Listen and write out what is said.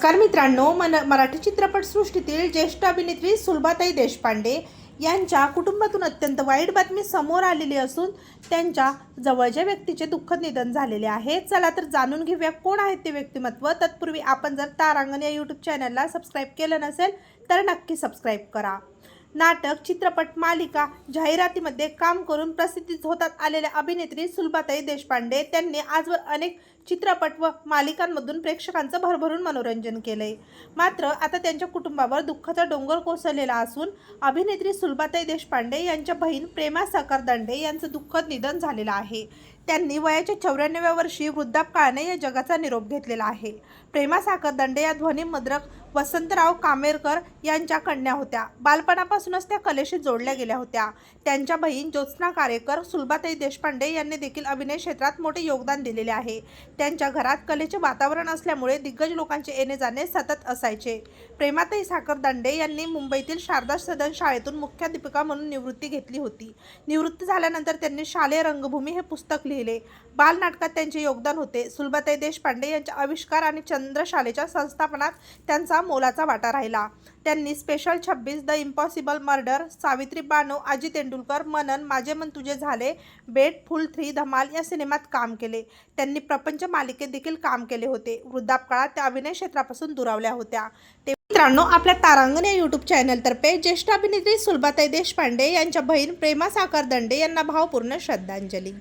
नमस्कार मित्रांनो मन मराठी चित्रपटसृष्टीतील ज्येष्ठ अभिनेत्री सुलभाताई देशपांडे यांच्या कुटुंबातून अत्यंत वाईट बातमी समोर आलेली असून त्यांच्या जवळच्या व्यक्तीचे दुःखद निधन झालेले आहे. चला तर जाणून घेऊया कोण आहेत ते व्यक्तिमत्व. तत्पूर्वी आपण जर तारांगण या यूट्यूब चॅनलला सबस्क्राईब केलं नसेल तर नक्की सबस्क्राईब करा. नाटक चित्रपट मालिका जाहिरातीमध्ये काम करून प्रसिद्धीत होतात आलेल्या अभिनेत्री सुलभाताई देशपांडे. त्यांनी आजवर अनेक चित्रपट व मालिकांमधून प्रेक्षकांचं भरभरून मनोरंजन केलंय. मात्र आता त्यांच्या कुटुंबावर दुःखाचा डोंगर कोसळलेला असून अभिनेत्री सुलभाताई देशपांडे यांच्या बहीण प्रेमा साकार दांडे यांचं दुःखद निधन झालेलं आहे. त्यांनी वयाच्या चौऱ्याण्णव्या वर्षी वृद्धापकाळाने या जगाचा निरोप घेतलेला आहे. प्रेमा साकर दंडे या ध्वनिमुद्रक वसंतराव कामेरकर यांच्या कन्या होत्या. बालपणापासूनच त्या कलेशी जोडल्या गेल्या होत्या. त्यांच्या बहीण ज्योत्स्ना कारेकर सुलभाताई देशपांडे यांनी देखील अभिनय क्षेत्रात मोठे योगदान दिलेले आहे. त्यांच्या घरात कलेचे वातावरण असल्यामुळे दिग्गज लोकांचे येणे जाणे सतत असायचे. प्रेमाताई साकर दांडे यांनी मुंबईतील शारदा सदन शाळेतून मुख्याध्यापिका म्हणून निवृत्ती घेतली होती. निवृत्त झाल्यानंतर त्यांनी शालेय रंगभूमी हे पुस्तक लिहिले. बालनाटकात त्यांचे योगदान होते. सुलभताई देशपांडे यांच्या आविष्कार आणि चंद्रशालेच्या संस्थापनात त्यांचा मोलाचा वाटा राहिला. त्यांनी स्पेशल छब्बीस the impossible murder Savitri Bano Ajay Tendulkar मनन माझे मन तुझे झाले बेट फुल थ्री धमाल या सिनेमात काम केले. त्यांनी प्रपंच मालिकेत देखील काम केले होते. वृद्धापकाळात त्या अभिनय क्षेत्रापासून दुरावल्या होत्या. ते मित्रांनो आपल्या तारांगण या यूट्यूब चॅनलतर्फे ज्येष्ठ अभिनेत्री सुलभाताई देशपांडे यांच्या बहीण प्रेमा साकर दंडे यांना भावपूर्ण श्रद्धांजली.